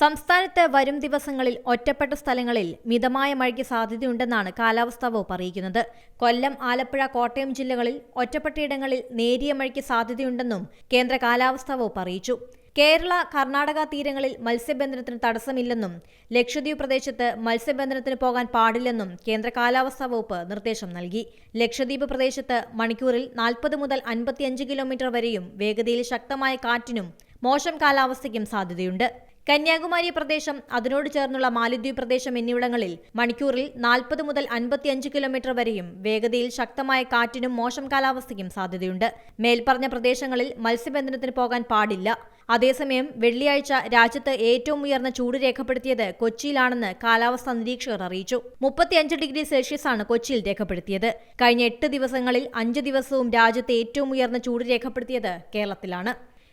സംസ്ഥാനത്ത് വരും ദിവസങ്ങളിൽ ഒറ്റപ്പെട്ട സ്ഥലങ്ങളിൽ മിതമായ മഴയ്ക്ക് സാധ്യതയുണ്ടെന്നാണ് കാലാവസ്ഥാ വകുപ്പ് അറിയിക്കുന്നത്. കൊല്ലം ആലപ്പുഴ കോട്ടയം ജില്ലകളിൽ ഒറ്റപ്പെട്ടയിടങ്ങളിൽ നേരിയ മഴയ്ക്ക് സാധ്യതയുണ്ടെന്നും കേന്ദ്ര കാലാവസ്ഥാ വകുപ്പ് അറിയിച്ചു. കേരള കർണാടക തീരങ്ങളിൽ മത്സ്യബന്ധനത്തിന് തടസ്സമില്ലെന്നും ലക്ഷദ്വീപ് പ്രദേശത്ത് മത്സ്യബന്ധനത്തിന് പോകാൻ പാടില്ലെന്നും കേന്ദ്ര കാലാവസ്ഥാ വകുപ്പ് നിർദ്ദേശം നൽകി. ലക്ഷദ്വീപ് പ്രദേശത്ത് മണിക്കൂറിൽ നാൽപ്പത് മുതൽ അൻപത്തിയഞ്ച് കിലോമീറ്റർ വരെയും വേഗതയിൽ ശക്തമായ കാറ്റിനും മോശം കാലാവസ്ഥയ്ക്കും സാധ്യതയുണ്ട്. കന്യാകുമാരി പ്രദേശം അതിനോട് ചേർന്നുള്ള മാലിദ്വീപ് പ്രദേശം എന്നിവിടങ്ങളിൽ മണിക്കൂറിൽ നാൽപ്പത് മുതൽ അൻപത്തിയഞ്ച് കിലോമീറ്റർ വരെയും വേഗതയിൽ ശക്തമായ കാറ്റിനും മോശം കാലാവസ്ഥയ്ക്കും സാധ്യതയുണ്ട്. മേൽപ്പറഞ്ഞ പ്രദേശങ്ങളിൽ മത്സ്യബന്ധനത്തിന് പോകാൻ പാടില്ല. അതേസമയം വെള്ളിയാഴ്ച രാജ്യത്ത് ഏറ്റവും ഉയർന്ന ചൂട് രേഖപ്പെടുത്തിയത് കൊച്ചിയിലാണെന്ന് കാലാവസ്ഥാ നിരീക്ഷകർ അറിയിച്ചു. മുപ്പത്തിയഞ്ച് ഡിഗ്രി സെൽഷ്യസാണ് കൊച്ചിയിൽ രേഖപ്പെടുത്തിയത്. കഴിഞ്ഞ എട്ട് ദിവസങ്ങളിൽ അഞ്ച് ദിവസവും രാജ്യത്ത് ഏറ്റവും ഉയർന്ന ചൂട് രേഖപ്പെടുത്തിയത് കേരളത്തിലാണ്.